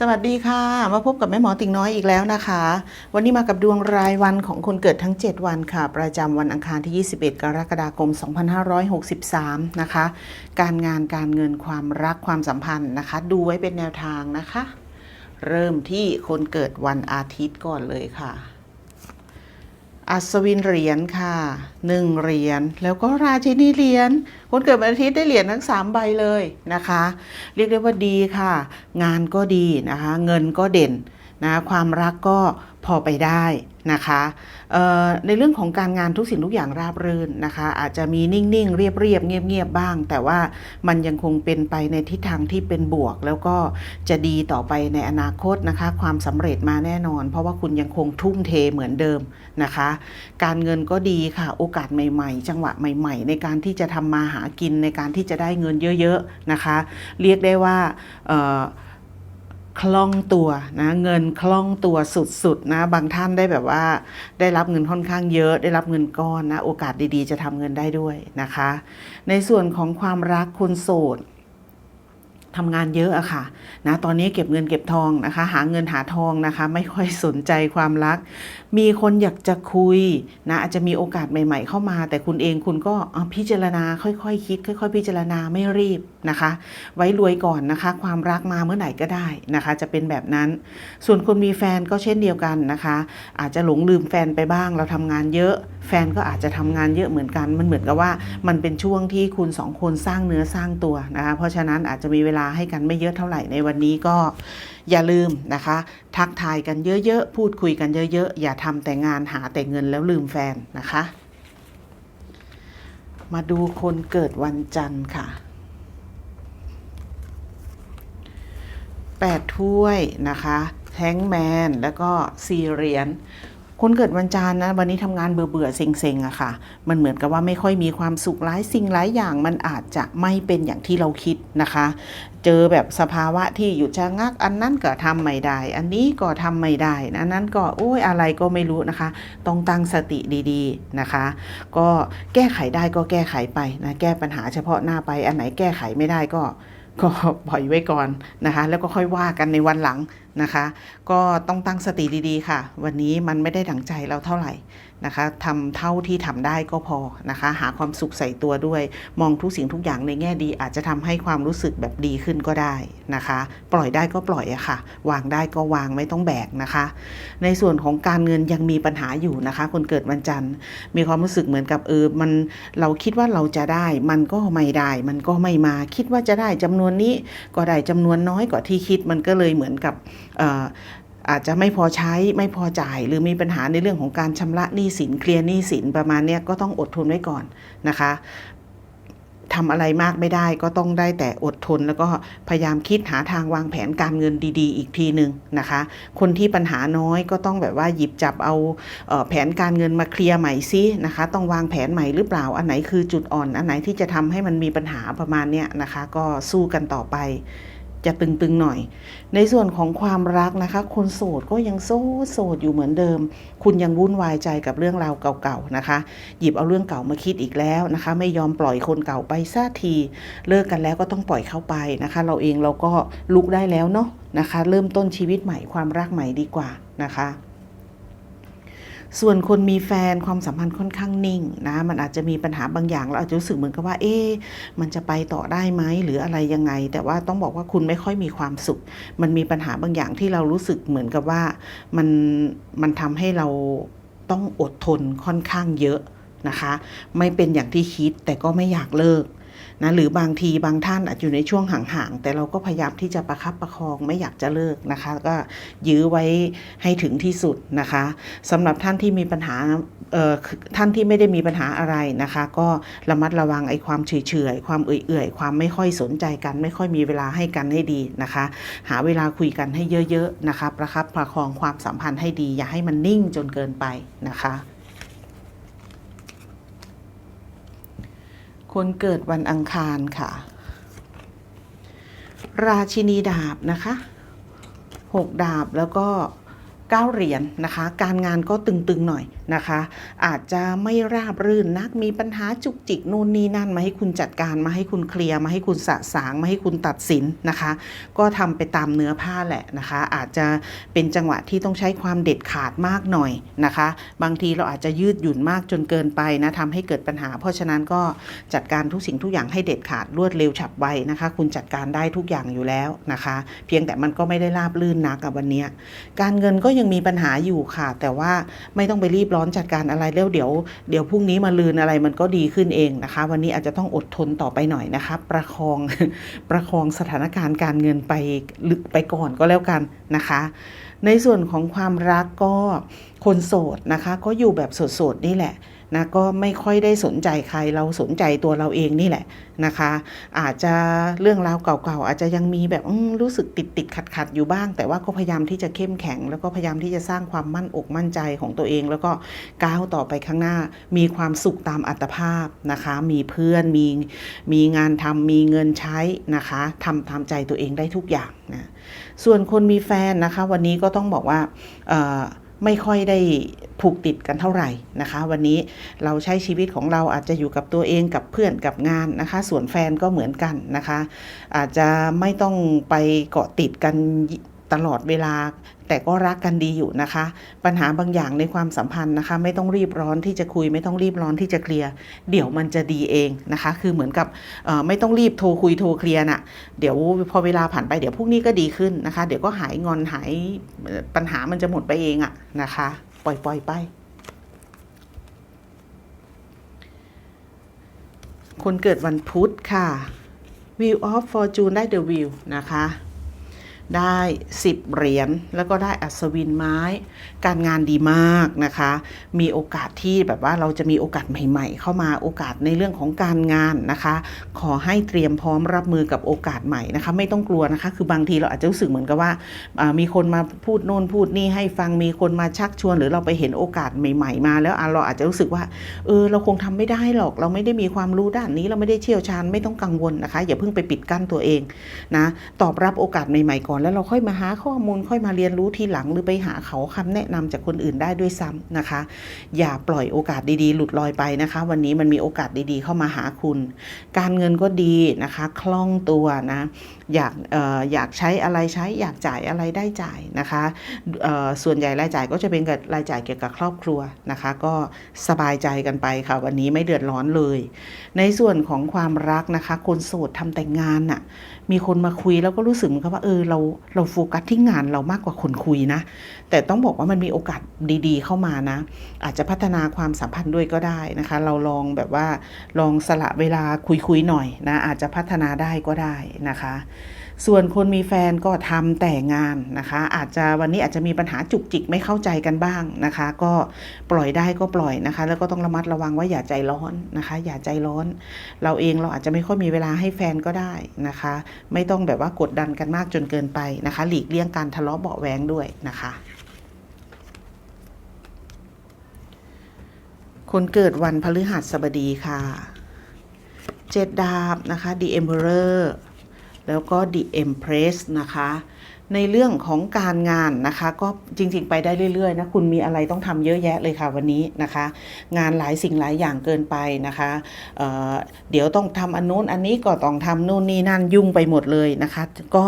สวัสดีค่ะ มาพบกับแม่หมอติ่งน้อยอีกแล้วนะคะ วันนี้มากับดวงรายวันของคนเกิดทั้ง 7 วันค่ะ ประจำวันอังคารที่ 21 กรกฎาคม 2563 นะคะ การงานการเงินความรักความสัมพันธ์นะคะ ดูไว้เป็นแนวทางนะคะ เริ่มที่คนเกิดวันอาทิตย์ก่อนเลยค่ะ อัศวินเหรียญค่ะหนึ่งเหรียญแล้วก็ราชินีเหรียญคนเกิดวันอาทิตย์ได้เหรียญทั้งสามใบเลยนะคะ เรียกได้ว่าดีค่ะ งานก็ดีนะคะ เงินก็เด่นนะความรักก็พอไปได้ นะคะในเรื่องของการงานทุกสิ่งทุกอย่างราบรื่นนะคะ อาจจะมีนิ่งๆ เรียบๆเงียบๆบ้าง แต่ว่ามันยังคงเป็นไปในทิศทางที่เป็นบวก แล้วก็จะดีต่อไปในอนาคตนะคะ ความสำเร็จมาแน่นอน เพราะว่าคุณยังคงทุ่มเทเหมือนเดิมนะคะ การเงินก็ดีค่ะ โอกาสใหม่ๆ จังหวะใหม่ ๆ ในการที่จะทำมาหากินในการที่จะได้เงินเยอะๆนะคะ เรียกได้ว่าเอ่อ คล่องตัวนะเงินคล่องตัวสุดๆนะบางท่านได้แบบว่า ได้รับเงินค่อนข้างเยอะ ได้รับเงินก้อนนะโอกาสดีๆ จะทำเงินได้ด้วยนะคะ ในส่วนของความรักคนโสด ทำงานเยอะอะค่ะนะตอนนี้เก็บเงินเก็บทองนะคะ หาเงินหาทองนะคะ ไม่ค่อยสนใจความรัก มีคนอยากจะคุยนะอาจจะมีโอกาสใหม่ ๆ เข้ามา แต่คุณเองคุณก็พิจารณาค่อยๆคคิด ค่อย ๆ พิจารณาไม่รีบนะคะ ไว้รวยก่อนนะคะ ความรักมาเมื่อไหร่ก็ได้นะคะ จะเป็นแบบนั้น ส่วนคนมีแฟนก็เช่นเดียวกันนะคะ อาจจะหลงลืมแฟนไปบ้าง เราทำงานเยอะ แฟนก็อาจจะทำงานเยอะเหมือนกัน มันเหมือนกับว่ามันเป็นช่วงที่คุณสองคนสร้างเนื้อสร้างตัวนะคะเพราะฉะนั้นอาจจะมีเวลาให้กันไม่เยอะเท่าไหร่ในวันนี้ก็อย่าลืมนะคะ ทักทายกันเยอะๆ พูดคุยกันเยอะๆ อย่าทำแต่งานหาแต่เงินแล้วลืมแฟนนะคะ มาดูคนเกิดวันจันทร์ค่ะแปดถ้วยนะคะแท้งแมน แล้วก็สี่เรียญ คนเกิดวันจันทร์นะวันนี้ทำงานเบื่อเบื่อเซ็งๆอะค่ะ มันเหมือนกับว่าไม่ค่อยมีความสุขหลายสิ่งหลายอย่างมันอาจจะไม่เป็นอย่างที่เราคิดนะคะ เจอแบบสภาวะที่หยุดชะงัก อันนั้นก็ทำไม่ได้ อันนี้ก็ทำไม่ได้นะนั้นก็โอ้ยอะไรก็ไม่รู้นะคะ ต้องตั้งสติดีๆนะคะ ก็แก้ไขได้ก็แก้ไขไปนะแก้ปัญหาเฉพาะหน้าไปอันไหนแก้ไขไม่ได้ก็ ก็ปล่อยไว้ก่อนนะคะ แล้วก็ค่อยว่ากันในวันหลังนะคะ ก็ต้องตั้งสติดีๆค่ะ วันนี้มันไม่ได้ดังใจเราเท่าไหร่ นะคะทำเท่าที่ทำได้ก็พอนะคะ หาความสุขใส่ตัวด้วย มองทุกสิ่งทุกอย่างในแง่ดี อาจจะทำให้ความรู้สึกแบบดีขึ้นก็ได้นะคะ ปล่อยได้ก็ปล่อยอะค่ะ วางได้ก็วางไม่ต้องแบกนะคะ ในส่วนของการเงินยังมีปัญหาอยู่นะคะ คนเกิดวันจันทร์ มีความรู้สึกเหมือนกับเออมันเราคิดว่าเราจะได้ มันก็ไม่ได้ มันก็ไม่มาคิดว่าจะได้จำนวนนี้ก็ได้จำนวนน้อยกว่าที่คิดมันก็เลยเหมือนกับ อาจจะไม่พอใช้ไม่พอจ่าย หรือมีปัญหาในเรื่องของการชำระหนี้สินเคลียร์หนี้สินประมาณนี้ก็ต้องอดทนไว้ก่อนนะคะทำอะไรมากไม่ได้ก็ต้องได้แต่อดทน แล้วก็พยายามคิดหาทางวางแผนการเงินดีๆ อีกทีหนึ่งนะคะ คนที่ปัญหาน้อยก็ต้องแบบว่าหยิบจับเอาเออแผนการเงินมาเคลียร์ใหม่ซินะคะ ต้องวางแผนใหม่หรือเปล่าอันไหนคือจุดอ่อน อันไหนที่จะทำให้มันมีปัญหาประมาณเนี้ยนะคะ ก็สู้กันต่อไป จะตึงๆหน่อย ในส่วนของความรักนะคะ คนโสดก็ยังโสดโสดอยู่เหมือนเดิม คุณยังวุ่นวายใจกับเรื่องราวเก่าๆนะคะ หยิบเอาเรื่องเก่ามาคิดอีกแล้วนะคะ ไม่ยอมปล่อยคนเก่าไปซะที เลิกกันแล้วก็ต้องปล่อยเข้าไปนะคะ เราเองเราก็ลุกได้แล้วเนาะนะคะ เริ่มต้นชีวิตใหม่ความรักใหม่ดีกว่านะคะ ส่วนคนมีแฟนความสัมพันธ์ค่อนข้างนิ่งนะมันอาจจะมีปัญหาบางอย่างเราอาจจะรู้สึกเหมือนกับว่า เอ๊ะมันจะไปต่อได้ไหมหรืออะไรยังไง แต่ว่าต้องบอกว่าคุณไม่ค่อยมีความสุข มันมีปัญหาบางอย่างที่เรารู้สึกเหมือนกับว่ามันมันทำให้เราต้องอดทนค่อนข้างเยอะนะคะ ไม่เป็นอย่างที่คิดแต่ก็ไม่อยากเลิก นะหรือบางทีบางท่านอาจอยู่ในช่วงห่างๆ แต่เราก็พยายามที่จะประคับประคองไม่อยากจะเลิกนะคะ ก็ยื้อไว้ให้ถึงที่สุดนะคะสำหรับท่านที่มีปัญหาเอ่อท่านที่ไม่ได้มีปัญหาอะไรนะคะ ก็ระมัดระวังไอ้ความเฉยๆความเอื่อยๆ ความไม่ค่อยสนใจกัน ไม่ค่อยมีเวลาให้กันให้ดีนะคะ หาเวลาคุยกันให้เยอะๆนะคะประคับประคองความสัมพันธ์ให้ดี อย่าให้มันนิ่งจนเกินไปนะคะ คนเกิดวันอังคารค่ะ ราชินีดาบนะคะหกดาบแล้วก็เก้าเหรียญนะคะ การงานก็ตึงๆหน่อย นะคะ อาจจะไม่ราบรื่นนักมีปัญหาจุกจิกนู่นนี่นั่นมาให้คุณจัดการมาให้คุณเคลียร์มาให้คุณสะสางมาให้คุณตัดสินนะคะ ก็ทำไปตามเนื้อผ้าแหละนะคะ อาจจะเป็นจังหวะที่ต้องใช้ความเด็ดขาดมากหน่อยนะคะ บางทีเราอาจจะยืดหยุ่นมากจนเกินไปนะทำให้เกิดปัญหา เพราะฉะนั้นก็จัดการทุกสิ่งทุกอย่างให้เด็ดขาดรวดเร็วฉับไวนะคะ คุณจัดการได้ทุกอย่างอยู่แล้วนะคะ เพียงแต่มันก็ไม่ได้ราบลื่นนักกับวันนี้การเงินก็ยังมีปัญหาอยู่ค่ะ แต่ว่าไม่ต้องไปรีบร้อน้อนจัดการอะไรแล้วเดี๋ยวเดี๋ยวพรุ่งนี้มาลืนอะไรมันก็ดีขึ้นเองนะคะ วันนี้อาจจะต้องอดทนต่อไปหน่อยนะคะ ประคองประคองสถานการณ์การเงินไปลึกไปก่อนก็แล้วกันนะคะ ในส่วนของความรักก็คนโสดนะคะ ก็อยู่แบบโสดๆนี่แหละ นะก็ไม่ค่อยได้สนใจใครเราสนใจตัวเราเองนี่แหละนะคะ อาจจะเรื่องราวเก่าๆอาจจะยังมีแบบรู้สึกติดติดขัดขัดอยู่บ้าง แต่ว่าก็พยายามที่จะเข้มแข็ง แล้วก็พยายามที่จะสร้างความมั่นอกมั่นใจของตัวเอง แล้วก็ก้าวต่อไปข้างหน้า มีความสุขตามอัตภาพนะคะ มีเพื่อนมีมีงานทำมีเงินใช้นะคะทำตามใจตัวเองได้ทุกอย่างนะส่วนคนมีแฟนนะคะ วันนี้ก็ต้องบอกว่า ไม่ค่อยได้ผูกติดกันเท่าไหร่นะคะ วันนี้เราใช้ชีวิตของเราอาจจะอยู่กับตัวเองกับเพื่อนกับงานนะคะ ส่วนแฟนก็เหมือนกันนะคะ อาจจะไม่ต้องไปเกาะติดกัน ตลอดเวลา แต่ก็รักกันดีอยู่นะคะ ปัญหาบางอย่างในความสัมพันธ์นะคะ ไม่ต้องรีบร้อนที่จะคุย ไม่ต้องรีบร้อนที่จะเคลียร์เดี๋ยวมันจะดีเองนะคะ คือเหมือนกับไม่ต้องรีบโทรคุยโทรเคลียร์น่ะเดี๋ยวพอเวลาผ่านไปเดี๋ยวพรุ่งนี้ก็ดีขึ้นนะคะ เดี๋ยวก็หายงอนหายปัญหามันจะหมดไปเองอะนะคะ ปล่อยปล่อยไปคนเกิดวันพุธค่ะ Wheel of Fortune ได้ The Wheel นะคะ ได้ 10 เหรียญแล้วก็ได้อัศวินไม้ การงานดีมากนะคะ มีโอกาสที่แบบว่าเราจะมีโอกาสใหม่ ๆ เข้ามาโอกาสในเรื่องของการงานนะคะ ขอให้เตรียมพร้อมรับมือกับโอกาสใหม่นะคะ ไม่ต้องกลัวนะคะ คือบางทีเราอาจจะรู้สึกเหมือนกับว่ามีคนมาพูดโน่นพูดนี่ให้ฟังมีคนมาชักชวน หรือเราไปเห็นโอกาสใหม่ ๆ มา แล้วอะเราอาจจะรู้สึกว่าเออเราคงทำไม่ได้หรอก เราไม่ได้มีความรู้ด้านนี้เราไม่ได้เชี่ยวชาญไม่ต้องกังวลนะคะ อย่าเพิ่งไปปิดกั้นตัวเองนะตอบรับโอกาสใหม่ๆก่อนแล้วเราค่อยมาหาข้อมูลค่อยมาเรียนรู้ทีหลังหรือไปหาเขาคำแนะนำจากคนอื่นได้ด้วยซ้ำนะคะ อย่าปล่อยโอกาสดีๆ หลุดลอยไปนะคะ วันนี้มันมีโอกาสดีๆ เข้ามาหาคุณ การเงินก็ดีนะคะคล่องตัวนะอยากอออยากใช้อะไรใช้อยากจ่ายอะไรได้จ่ายนะคะส่วนใหญ่รายจ่ายก็จะเป็นกับรายจ่ายเกี่ยวกับครอบครัวนะคะ ก็สบายใจกันไปค่ะ วันนี้ไม่เดือดร้อนเลย ในส่วนของความรักนะคะ คนโสดทำแต่งงานน่ะ มีคนมาคุยแล้วก็รู้สึกเหมือนกับว่าเออเราเราโฟกัสที่งานเรามากกว่าคนคุยนะ แต่ต้องบอกว่ามันมีโอกาสดีๆ เข้ามานะ อาจจะพัฒนาความสัมพันธ์ด้วยก็ได้นะคะ เราลองแบบว่าลองสละเวลาคุยๆหน่อยนะอาจจะพัฒนาได้ก็ได้นะคะ ส่วนคนมีแฟนก็ทำแต่งานนะคะ อาจจะวันนี้อาจจะมีปัญหาจุกจิกไม่เข้าใจกันบ้างนะคะ ก็ปล่อยได้ก็ปล่อยนะคะ แล้วก็ต้องระมัดระวังว่าอย่าใจร้อนนะคะ อย่าใจร้อน เราเองเราอาจจะไม่ค่อยมีเวลาให้แฟนก็ได้นะคะ ไม่ต้องแบบว่ากดดันกันมากจนเกินไปนะคะ หลีกเลี่ยงการทะเลาะเบาะแวงด้วยนะคะคนเกิดวันพฤหัสบดีค่ะ เจ็ดดาบนะคะ The Emperor แล้วก็ The Empress นะคะ ในเรื่องของการงานนะคะ ก็จริงๆ ไปได้เรื่อยๆนะคุณมีอะไรต้องทำเยอะแยะเลยค่ะวันนี้นะคะ งานหลายสิ่งหลายอย่างเกินไปนะคะเเดี๋ยวต้องทำอันนู้นอันนี้ก็ต้องทำนู่นนี่นั่นยุ่งไปหมดเลยนะคะ ก็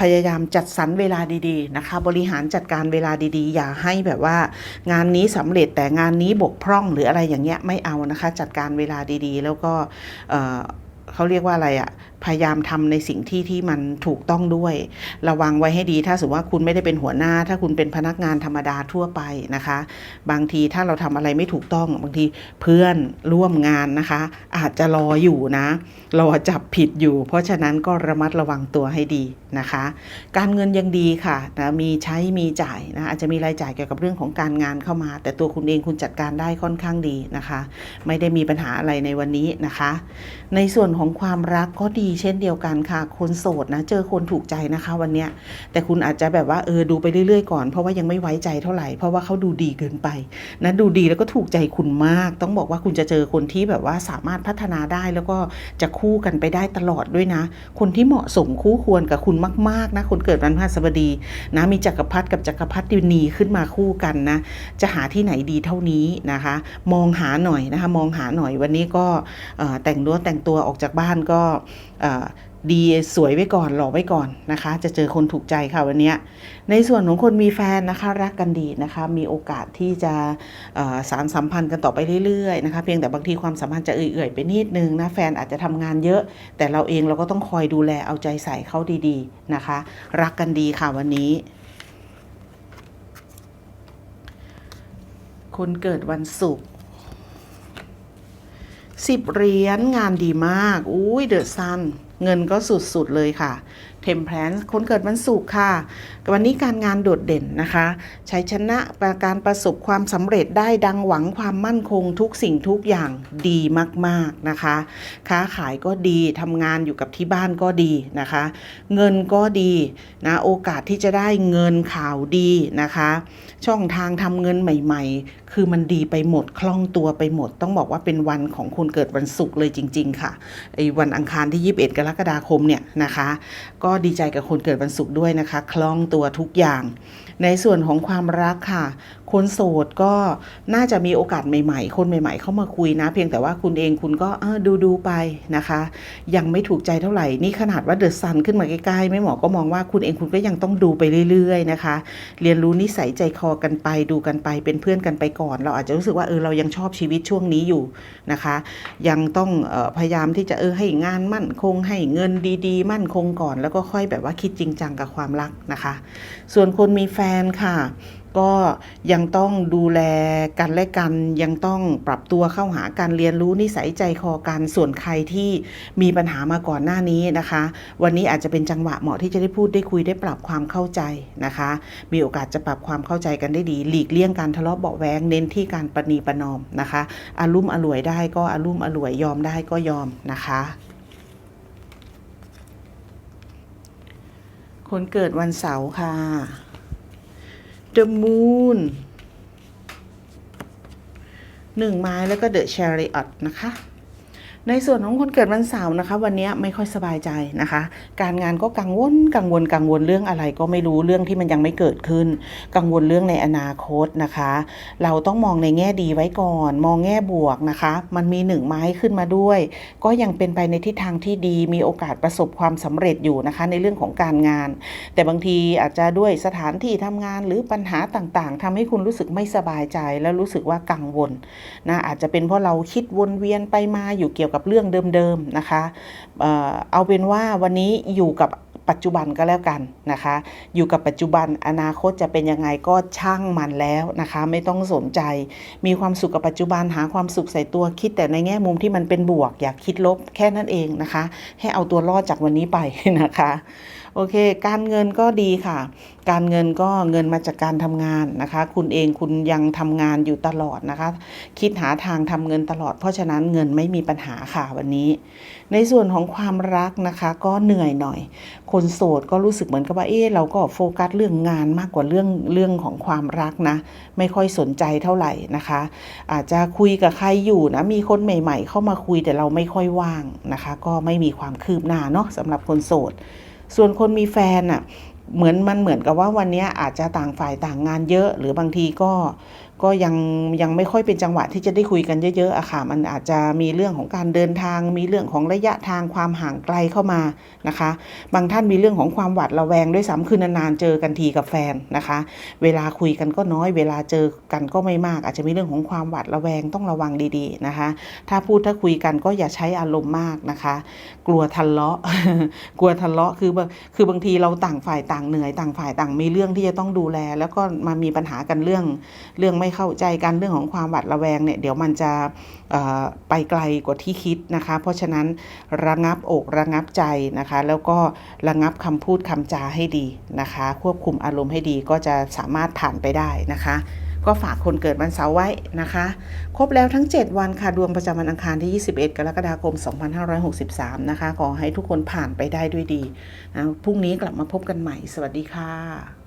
พยายามจัดสรรเวลาดีๆนะคะ บริหารจัดการเวลาดีๆ อย่าให้แบบว่า งานนี้สำเร็จแต่งานนี้บกพร่องหรืออะไรอย่างเงี้ยไม่เอานะคะ จัดการเวลาดีๆ แล้วก็เอ่อเขาเรียกว่าอะไรอะ พยายามทำในสิ่งที่ที่มันถูกต้องด้วย ระวังไว้ให้ดี ถ้าสมมติว่าคุณไม่ได้เป็นหัวหน้า ถ้าคุณเป็นพนักงานธรรมดาทั่วไปนะคะ บางทีถ้าเราทำอะไรไม่ถูกต้อง บางทีเพื่อนร่วมงานนะคะ อาจจะรออยู่นะรอจับผิดอยู่ เพราะฉะนั้นก็ระมัดระวังตัวให้ดีนะคะ การเงินยังดีค่ะนะมีใช้มีจ่ายนะอาจจะมีรายจ่ายเกี่ยวกับเรื่องของการงานเข้ามา แต่ตัวคุณเองคุณจัดการได้ค่อนข้างดีนะคะ ไม่ได้มีปัญหาอะไรในวันนี้นะคะ ในส่วนของความรักก็ดีเช่นเดียวกันค่ะ คนโสดนะ เจอคนถูกใจนะคะวันเนี้ยแต่คุณอาจจะแบบว่าเออดูไปเรื่อยๆก่อนเพราะว่ายังไม่ไว้ใจเท่าไหร่เพราะว่าเขาดูดีเกินไปนะดูดีแล้วก็ถูกใจคุณมาก ต้องบอกว่าคุณจะเจอคนที่แบบว่าสามารถพัฒนาได้แล้วก็จะคู่กันไปได้ตลอดด้วยนะ คนที่เหมาะสมคู่ควรกับคุณมากๆนะคนเกิดวันพฤหัสบดีนะมีจักรพรรดิกับจักรพรรดินีขึ้นมาคู่กันนะ จะหาที่ไหนดีเท่านี้นะคะ มองหาหน่อยนะคะ มองหาหน่อยวันนี้ก็แต่งตัวแต่งตัวออกจากบ้านก็ดีสวยไว้ก่อนหล่อไว้ก่อนนะคะ จะเจอคนถูกใจค่ะวันนี้ในส่วนของคนมีแฟนนะคะ รักกันดีนะคะ มีโอกาสที่จะสารสัมพันธ์กันต่อไปเรื่อยๆนะคะ เพียงแต่บางทีความสัมพันธ์จะเอื่อยๆไปนิดนึงนะแฟนอาจจะทำงานเยอะ แต่เราเองเราก็ต้องคอยดูแลเอาใจใส่เขาดีๆนะคะ รักกันดีค่ะวันนี้ คนเกิดวันศุกร์ สิบเหรียญงานดีมาก อุ้ยเดอะซัน เงินก็สุดๆเลยค่ะเทมเพลนคนเกิดวันศุกร์ค่ะ วันนี้การงานโดดเด่นนะคะ ใช้ชนะการประสบความสำเร็จได้ดังหวังความมั่นคงทุกสิ่งทุกอย่างดีมากๆนะคะ ค้าขายก็ดีทำงานอยู่กับที่บ้านก็ดีนะคะ เงินก็ดีนะโอกาสที่จะได้เงินข่าวดีนะคะ ช่องทางทำเงินใหม่ๆ คือมันดีไปหมดคล่องตัวไปหมด ต้องบอกว่าเป็นวันของคนเกิดวันศุกร์เลยจริง ๆ ค่ะไอ้วันอังคารที่ 21 กรกฎาคมเนี่ยนะคะ ก็ดีใจกับคนเกิดวันศุกร์ด้วยนะคะ คล่องตัวทุกอย่าง ในส่วนของความรักค่ะ คนโสดก็น่าจะมีโอกาสใหม่ๆ คนใหม่ ๆ เข้ามาคุยนะ เพียงแต่ว่าคุณเองคุณก็เออดูดูๆไปนะคะ ยังไม่ถูกใจเท่าไหร่นี่ขนาดว่าเดอะซันขึ้นมาใกล้ๆไม่หมอก็มองว่าคุณเองคุณก็ยังต้องดูไปเรื่อย ๆ นะคะ เรียนรู้นิสัยใจคอกันไปดูกันไปเป็นเพื่อนกันไปก่อนเราอาจจะรู้สึกว่าเออเรายังชอบชีวิตช่วงนี้อยู่นะคะ ยังต้องออพยายามที่จะเออให้งานมั่นคงให้เงินดีๆ มั่นคงก่อน แล้วก็ค่อยแบบว่าคิดจริงจังกับความรักนะคะ ส่วนคนมีแฟนค่ะ ก็ยังต้องดูแลกันและกัน ยังต้องปรับตัวเข้าหาการเรียนรู้นิสัยใจคอกันส่วนใครที่มีปัญหามาก่อนหน้านี้นะคะ วันนี้อาจจะเป็นจังหวะเหมาะที่จะได้พูดได้คุยได้ปรับความเข้าใจนะคะ มีโอกาสจะปรับความเข้าใจกันได้ดี หลีกเลี่ยงการทะเลาะเบาแวงเน้นที่การประนีประนอมนะคะอารุ่มอร่วยได้ก็อารุ่มอร่วยยอมได้ก็ยอมนะคะคนเกิดวันเสาร์ค่ะ The Moon หนึ่งไม้แล้วก็ The Chariot นะคะ ในส่วนของคนเกิดวันเสาร์นะคะ วันนี้ไม่ค่อยสบายใจนะคะ การงานก็กังวลกังวลกังวลเรื่องอะไรก็ไม่รู้เรื่องที่มันยังไม่เกิดขึ้น กังวลเรื่องในอนาคตนะคะ เราต้องมองในแง่ดีไว้ก่อน มองแง่บวกนะคะ มันมีหนึ่งไม้ขึ้นมาด้วย ก็ยังเป็นไปในทิศทางที่ดีมีโอกาสประสบความสำเร็จอยู่นะคะ ในเรื่องของการงาน แต่บางทีอาจจะด้วยสถานที่ทำงานหรือปัญหาต่างๆทำให้คุณรู้สึกไม่สบายใจ แล้วรู้สึกว่ากังวลนะอาจจะเป็นเพราะเราคิดวนเวียนไปมาอยู่เกี่ยวกับเรื่องเดิมๆนะคะเอ่อเอาเป็นว่าวันนี้อยู่กับปัจจุบันก็แล้วกันนะคะ อยู่กับปัจจุบันอนาคตจะเป็นยังไงก็ช่างมันแล้วนะคะ ไม่ต้องสนใจ มีความสุขกับปัจจุบันหาความสุขใส่ตัวคิดแต่ในแง่มุมที่มันเป็นบวก อย่าคิดลบแค่นั้นเองนะคะ ให้เอาตัวรอดจากวันนี้ไปนะคะ โอเค การเงินก็ดีค่ะ การเงินก็เงินมาจากการทำงานนะคะ คุณเองคุณยังทำงานอยู่ตลอดนะคะ คิดหาทางทำเงินตลอด เพราะฉะนั้นเงินไม่มีปัญหาค่ะวันนี้ ในส่วนของความรักนะคะ ก็เหนื่อยหน่อย คนโสดก็รู้สึกเหมือนกับว่าเอ๊ะเราก็โฟกัสเรื่องงานมากกว่าเรื่องเรื่องของความรักนะ ไม่ค่อยสนใจเท่าไหร่นะคะ อาจจะคุยกับใครอยู่นะมีคนใหม่ ๆ เข้ามาคุยแต่เราไม่ค่อยว่างนะคะ ก็ไม่มีความคืบหน้าเนาะสำหรับคนโสด ส่วนคนมีแฟนอะเหมือนมันเหมือนกับว่าวันนี้อาจจะต่างฝ่ายต่างงานเยอะ หรือบางทีก็ ก็ยังยังไม่ค่อยเป็นจังหวะที่จะได้คุยกันเยอะๆอะค่ะ มันอาจจะมีเรื่องของการเดินทาง มีเรื่องของระยะทางความห่างไกลเข้ามานะคะ บางท่านมีเรื่องของความหวาดระแวงด้วยซ้ำคือนานๆเจอกันทีกับแฟนนะคะ เวลาคุยกันก็น้อย เวลาเจอกันก็ไม่มาก อาจจะมีเรื่องของความหวาดระแวงต้องระวังดีๆนะคะ ถ้าพูดถ้าคุยกันก็อย่าใช้อารมณ์มากนะคะ กลัวทะเลาะ กลัวทะเลาะคือบางคือบางทีเราต่างฝ่ายต่างเหนื่อยต่างฝ่ายต่างมีเรื่องที่จะต้องดูแล แล้วก็มามีปัญหากันเรื่องเรื่องไม่เข้าใจกันเรื่องของความหวาดระแวงเนี่ยเดี๋ยวมันจะไปไกลกว่าที่คิดนะคะ เพราะฉะนั้นระงับอกระงับใจนะคะ แล้วก็ระงับคำพูดคำจาให้ดีนะคะ ควบคุมอารมณ์ให้ดีก็จะสามารถผ่านไปได้นะคะก็ฝากคนเกิดวันเสาร์ไว้นะคะ ครบแล้วทั้ง 7 วันค่ะ ดวงประจำวันอังคารที่ 21 กรกฎาคม 2563 นะคะ ขอให้ทุกคนผ่านไปได้ด้วยดีนะพรุ่งนี้กลับมาพบกันใหม่ สวัสดีค่ะ